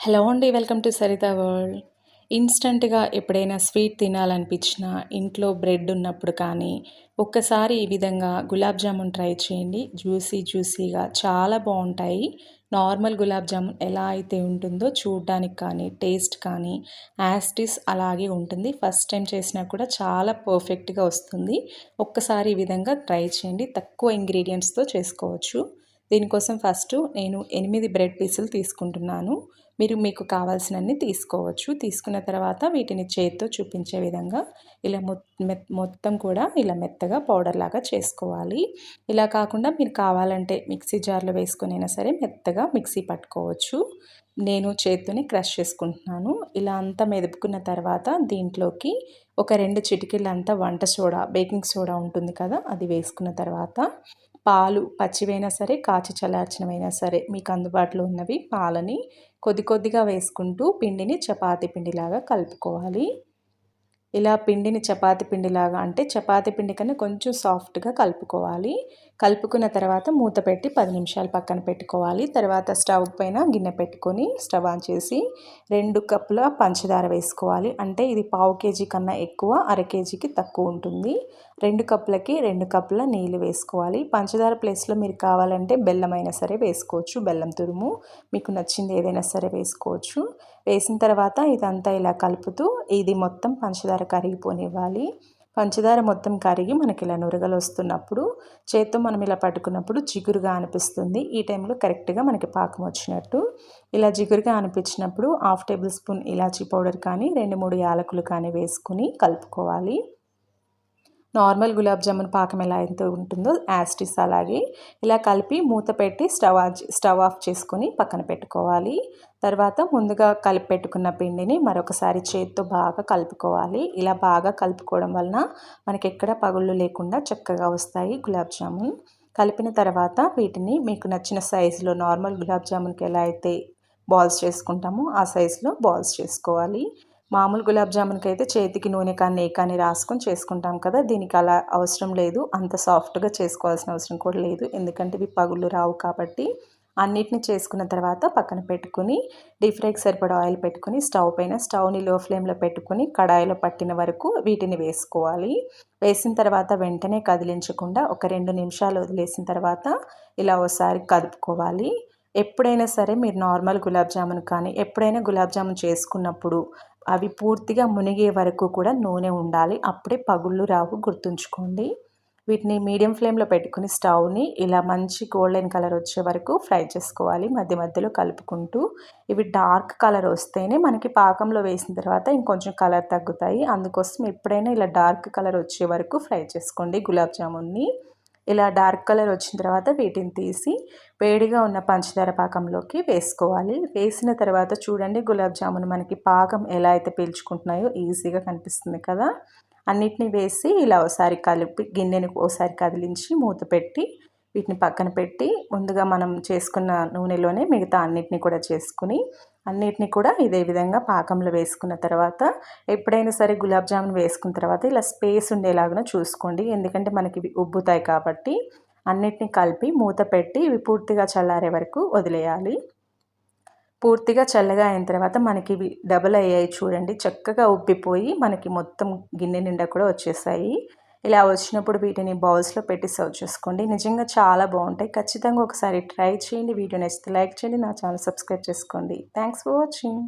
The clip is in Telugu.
హలో అండి వెల్కమ్ టు సరిత వరల్డ్. ఇన్స్టంట్గా ఎప్పుడైనా స్వీట్ తినాలనిపించినా ఇంట్లో బ్రెడ్ ఉన్నప్పుడు కానీ ఒక్కసారి ఈ విధంగా గులాబ్ జామున్ ట్రై చేయండి. జ్యూసీ జ్యూసీగా చాలా బాగుంటాయి. నార్మల్ గులాబ్ జామున్ ఎలా అయితే ఉంటుందో చూడడానికి కానీ టేస్ట్ కానీ యాస్టిస్ అలాగే ఉంటుంది. ఫస్ట్ టైం చేసినా కూడా చాలా పర్ఫెక్ట్గా వస్తుంది. ఒక్కసారి ఈ విధంగా ట్రై చేయండి. తక్కువ ఇంగ్రీడియంట్స్తో చేసుకోవచ్చు. దీనికోసం ఫస్ట్ నేను ఎనిమిది బ్రెడ్ పీసులు తీసుకుంటున్నాను. మీరు మీకు కావాల్సినన్ని తీసుకోవచ్చు. తీసుకున్న తర్వాత వీటిని చేతితో చూపించే విధంగా ఇలా మొత్తం కూడా ఇలా మెత్తగా పౌడర్ లాగా చేసుకోవాలి. ఇలా కాకుండా మీరు కావాలంటే మిక్సీ జార్లో వేసుకునైనా సరే మెత్తగా మిక్సీ పట్టుకోవచ్చు. నేను చేత్తోని క్రష్ చేసుకుంటున్నాను. ఇలా అంతా మెదుపుకున్న తర్వాత దీంట్లోకి ఒక రెండు చిటికీలంతా వంట సోడా బేకింగ్ సోడా ఉంటుంది కదా అది వేసుకున్న తర్వాత పాలు పచ్చివైనా సరే కాచి చల్లార్చినవైనా సరే మీకు అందుబాటులో ఉన్నవి పాలని కొద్ది కొద్దిగా వేసుకుంటూ పిండిని చపాతి పిండిలాగా కలుపుకోవాలి. ఇలా పిండిని చపాతి పిండిలాగా అంటే చపాతి పిండి కన్నా కొంచెం సాఫ్ట్గా కలుపుకోవాలి. కలుపుకున్న తర్వాత మూత పెట్టి పది నిమిషాలు పక్కన పెట్టుకోవాలి. తర్వాత స్టవ్ పైన గిన్నె పెట్టుకొని స్టవ్ ఆన్ చేసి రెండు కప్పుల పంచదార వేసుకోవాలి. అంటే ఇది పావు కేజీ కన్నా ఎక్కువ అర కేజీకి తక్కువ ఉంటుంది. రెండు కప్పులకి రెండు కప్పుల నీళ్ళు వేసుకోవాలి. పంచదార ప్లేస్లో మీరు కావాలంటే బెల్లం అయినా సరే వేసుకోవచ్చు. బెల్లం తురుము మీకు నచ్చింది ఏదైనా సరే వేసుకోవచ్చు. వేసిన తర్వాత ఇదంతా ఇలా కలుపుతూ ఇది మొత్తం పంచదార కరిగిపోనివ్వాలి. పంచదార మొత్తం కరిగి మనకి ఇలా నురగలు వస్తున్నప్పుడు చేత్తో మనం ఇలా పట్టుకున్నప్పుడు జిగురుగా అనిపిస్తుంది. ఈ టైంలో కరెక్ట్గా మనకి పాకం వచ్చినట్టు. ఇలా జిగురుగా అనిపించినప్పుడు హాఫ్ టేబుల్ స్పూన్ ఇలాచీ పౌడర్ కానీ రెండు మూడు యాలకులు కానీ వేసుకుని కలుపుకోవాలి. నార్మల్ గులాబ్ జామున్ పాకం ఎలా అయితే ఉంటుందో యాస్టిస్ అలాగే ఇలా కలిపి మూత పెట్టి స్టవ్ స్టవ్ ఆఫ్ చేసుకొని పక్కన పెట్టుకోవాలి. తర్వాత ముందుగా కలిపి పెట్టుకున్న పిండిని మరొకసారి చేతితో బాగా కలుపుకోవాలి. ఇలా బాగా కలుపుకోవడం వలన మనకి ఎక్కడ పగుళ్ళు లేకుండా చక్కగా వస్తాయి గులాబ్ జామున్. కలిపిన తర్వాత వీటిని మీకు నచ్చిన సైజులో నార్మల్ గులాబ్ జామున్కి ఎలా అయితే బాల్స్ చేసుకుంటామో ఆ సైజులో బాల్స్ చేసుకోవాలి. మామూలు గులాబ్ జామున్కి అయితే చేతికి నూనె కానీ నెయ్యి కానీ రాసుకొని చేసుకుంటాం కదా దీనికి అలా అవసరం లేదు. అంత సాఫ్ట్గా చేసుకోవాల్సిన అవసరం కూడా లేదు. ఎందుకంటే ఇవి పగుళ్ళు రావు కాబట్టి అన్నిటిని చేసుకున్న తర్వాత పక్కన పెట్టుకుని డీప్ ఫ్రైకి సరిపడా ఆయిల్ పెట్టుకుని స్టవ్ పైన స్టవ్ని లో ఫ్లేమ్లో పెట్టుకుని కడాయిలో పట్టిన వరకు వీటిని వేసుకోవాలి. వేసిన తర్వాత వెంటనే కదిలించకుండా ఒక రెండు నిమిషాలు వదిలేసిన తర్వాత ఇలా ఒకసారి కదుపుకోవాలి. ఎప్పుడైనా సరే మీరు నార్మల్ గులాబ్ జామున్ కానీ ఎప్పుడైనా గులాబ్ జామున్ చేసుకున్నప్పుడు అవి పూర్తిగా మునిగే వరకు కూడా నూనె ఉండాలి. అప్పుడే పగుళ్ళు రావు గుర్తుంచుకోండి. వీటిని మీడియం ఫ్లేమ్లో పెట్టుకుని స్టవ్ని ఇలా మంచి గోల్డెన్ కలర్ వచ్చే వరకు ఫ్రై చేసుకోవాలి. మధ్య మధ్యలో కలుపుకుంటూ ఇవి డార్క్ కలర్ వస్తేనే మనకి పాకంలో వేసిన తర్వాత ఇంకొంచెం కలర్ తగ్గుతాయి. అందుకోసం ఎప్పుడైనా ఇలా డార్క్ కలర్ వచ్చే వరకు ఫ్రై చేసుకోండి గులాబ్ జామున్ని. ఇలా డార్క్ కలర్ వచ్చిన తర్వాత వీటిని తీసి వేడిగా ఉన్న పంచదార పాకంలోకి వేసుకోవాలి. వేసిన తర్వాత చూడండి గులాబ్ జామున్ మనకి పాకం ఎలా అయితే పీల్చుకుంటున్నాయో ఈజీగా కనిపిస్తుంది కదా. అన్నిటినీ వేసి ఇలా ఒకసారి కలిపి గిన్నెని ఒకసారి కదిలించి మూత పెట్టి వీటిని పక్కన పెట్టి ముందుగా మనం చేసుకున్న నూనెలోనే మిగతా అన్నిటిని కూడా చేసుకుని అన్నిటిని కూడా ఇదే విధంగా పాకంలో వేసుకున్న తర్వాత ఎప్పుడైనా సరే గులాబ్ జామున్ వేసుకున్న తర్వాత ఇలా స్పేస్ ఉండేలాగా చూసుకోండి. ఎందుకంటే మనకి ఉబ్బుతాయి కాబట్టి అన్నిటిని కలిపి మూత పెట్టి ఇవి పూర్తిగా చల్లారే వరకు వదిలేయాలి. పూర్తిగా చల్లగా అయిన తర్వాత మనకి ఇవి డబుల్ అయ్యాయి చూడండి. చక్కగా ఉబ్బిపోయి మనకి మొత్తం గిన్నె నిండా కూడా వచ్చేసాయి. ఇలా వచ్చినప్పుడు వీటిని బౌల్స్లో పెట్టి సర్వ్ చేసుకోండి. నిజంగా చాలా బాగుంటాయి. ఖచ్చితంగా ఒకసారి ట్రై చేయండి. వీడియో నచ్చితే లైక్ చేయండి. నా ఛానల్ సబ్స్క్రైబ్ చేసుకోండి. Thanks for watching.